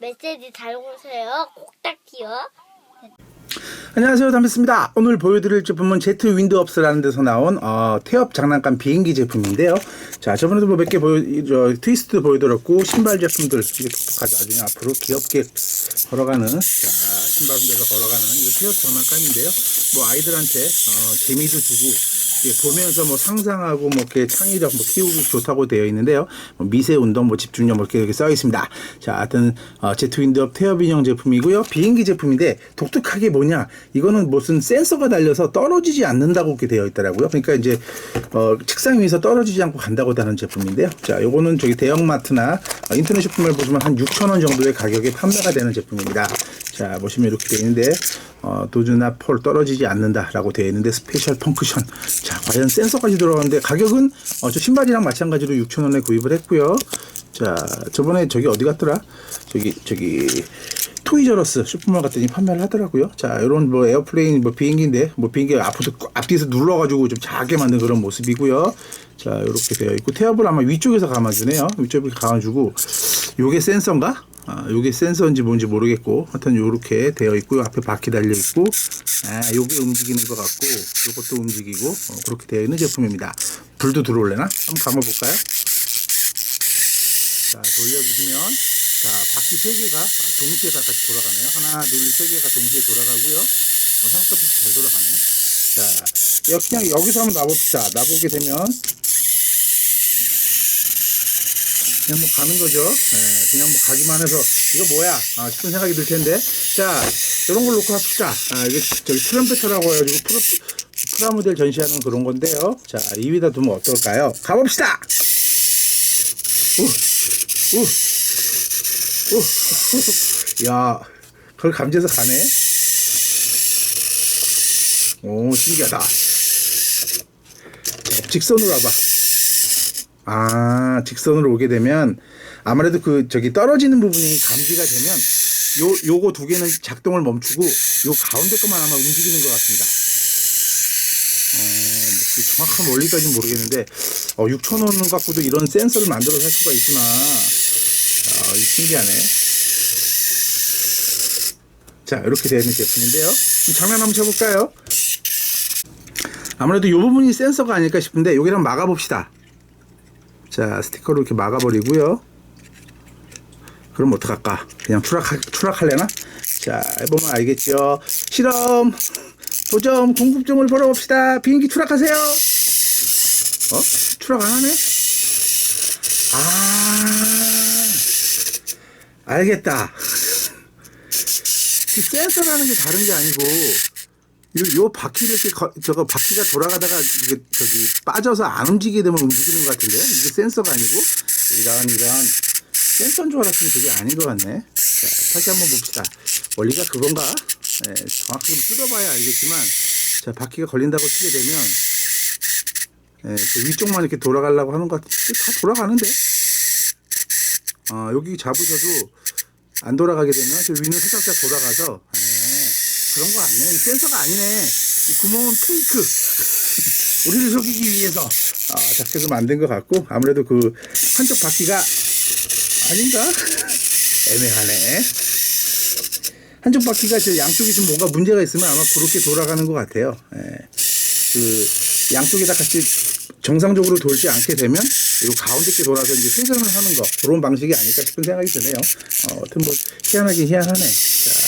메시지 달고세요. 꼭딱지요. 안녕하세요 담배입니다 오늘 보여드릴 제품은 제트 윈드업스라는 데서 나온 어, 태엽 장난감 비행기 제품인데요 자 저번에도 뭐 몇 개 보여 저, 트위스트 보여드렸고 신발 제품들 이게 아주 앞으로 귀엽게 걸어가는 자 신발 분들에서 걸어가는 이거 태엽 장난감인데요 뭐 아이들한테 어, 재미도 주고 보면서 뭐 상상하고 뭐 이렇게 창의력 뭐 키우기 좋다고 되어 있는데요. 뭐 미세 운동, 뭐 집중력 뭐 이렇게, 이렇게 써 있습니다. 자, 하여튼 어, 제트 윈드업 태엽 인형 제품이고요. 비행기 제품인데 독특하게 뭐냐? 이거는 무슨 센서가 달려서 떨어지지 않는다고 이렇게 되어 있더라고요. 그러니까 이제 어, 책상 위에서 떨어지지 않고 간다고 하는 제품인데요. 자, 요거는 저기 대형마트나 어, 인터넷 쇼핑몰 보시면 한 6천 원 정도의 가격에 판매가 되는 제품입니다. 자, 보시면 이렇게 되어 있는데 어, 도즈나 폴 떨어지지 않는다라고 되어 있는데 스페셜 펑크션. 자, 과연 센서까지 들어가는데 가격은 어, 저 신발이랑 마찬가지로 6,000원에 구입을 했고요. 자, 저번에 저기 어디 갔더라? 저기 저기 토이저러스 슈퍼몰 갔더니 판매를 하더라고요. 자, 이런 뭐 에어플레인 뭐 비행기인데 뭐 비행기 앞으로 앞뒤에서 눌러가지고 좀 작게 만든 그런 모습이고요. 자, 이렇게 되어 있고 태엽을 아마 위쪽에서 감아주네요. 위쪽에 감아주고 요게 센서인가? 아, 요게 센서인지 뭔지 모르겠고 하여튼 요렇게 되어 있고요 앞에 바퀴 달려 있고 아 요게 움직이는 것 같고 요것도 움직이고 어, 그렇게 되어 있는 제품입니다 불도 들어올래나? 한번 감아 볼까요? 자 돌려주시면 자 바퀴 세 개가 동시에 다 같이 돌아가네요 하나 둘세 개가 동시에 돌아가고요 어, 생각보다 잘 돌아가네요 자 여- 그냥 여기서 한번 놔봅시다 놔보게 되면 그냥 뭐 가는 거죠. 예, 그냥 뭐 가기만 해서 이거 뭐야 아, 싶은 생각이 들 텐데 자 이런 걸 놓고 합시다. 아, 이게 저기 트럼펫이라고 해가지고 프로, 프라모델 전시하는 그런 건데요. 자 2위다 두면 어떨까요? 가봅시다. 우, 우, 우, 우. 야 그걸 감지해서 가네. 오 신기하다. 자, 직선으로 와봐. 아, 직선으로 오게 되면 아무래도 그 저기 떨어지는 부분이 감지가 되면 요 요거 두 개는 작동을 멈추고 요 가운데 것만 아마 움직이는 것 같습니다. 어, 뭐그 정확한 원리까지는 모르겠는데 어, 6천 원 갖고도 이런 센서를 만들어 살 수가 있구나. 아, 신기하네. 자, 이렇게 되어 있는 제품인데요. 좀 장난 한번 쳐볼까요? 아무래도 이 부분이 센서가 아닐까 싶은데 여기랑 막아봅시다. 자 스티커로 이렇게 막아버리고요. 그럼 어떡할까? 그냥 추락 추락할래나? 자 해보면 알겠죠? 실험 도점 궁금증을 보러 봅시다. 비행기 추락하세요. 어? 추락 안 하네? 아 알겠다. 그 센서라는 게 다른 게 아니고 요, 요 바퀴를 이렇게 거- 저거 바퀴가 돌아가다가 이게 저기 빠져서 안 움직이게 되면 움직이는 것 같은데요? 이게 센서가 아니고 이런 이런 센서인 줄 알았더니 그게 아닌 것 같네. 자 다시 한번 봅시다. 원리가 그건가? 예, 정확하게 뜯어봐야 알겠지만 자 바퀴가 걸린다고 치게 되면 예, 그 위쪽만 이렇게 돌아가려고 하는 것 같은데 다 돌아가는데. 어, 여기 잡으셔도 안 돌아가게 되면 저 위는 살짝 돌아가서 예, 그런 거 같네. 이 센서가 아니네. 이 구멍은 페이크. 우리를 속이기 위해서 어, 작게도 만든 것 같고 아무래도 그 한쪽 바퀴가 아닌가? 애매하네. 한쪽 바퀴가 저 양쪽이 좀 뭔가 문제가 있으면 아마 그렇게 돌아가는 것 같아요. 예. 그 양쪽이 다 같이 정상적으로 돌지 않게 되면 이 가운데 게 돌아서 이제 회전을 하는 거 그런 방식이 아닐까 싶은 생각이 드네요. 어, 하여튼 뭐 희한하긴 희한하네. 자, 좀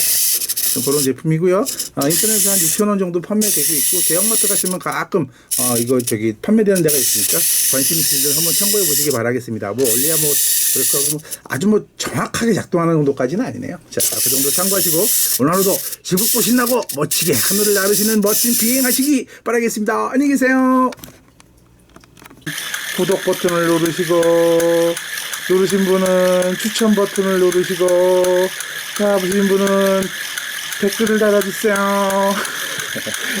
그런 제품이고요. 어, 인터넷에 한 6,000원 정도 판매되고 있고 대형마트 가시면 가끔 어, 이거 저기 판매되는 데가 있으니까 관심 있으신 분들 한번 참고해 보시기 바라겠습니다. 뭐 원리야 뭐 그렇고 하고 뭐 아주 뭐 정확하게 작동하는 정도까지는 아니네요. 자, 그 정도 참고하시고 오늘 하루도 즐겁고 신나고 멋지게 하늘을 나르시는 멋진 비행하시기 바라겠습니다. 안녕히 계세요. 구독 버튼을 누르시고 누르신 분은 추천 버튼을 누르시고 자 보신 분은 댓글을 달아주세요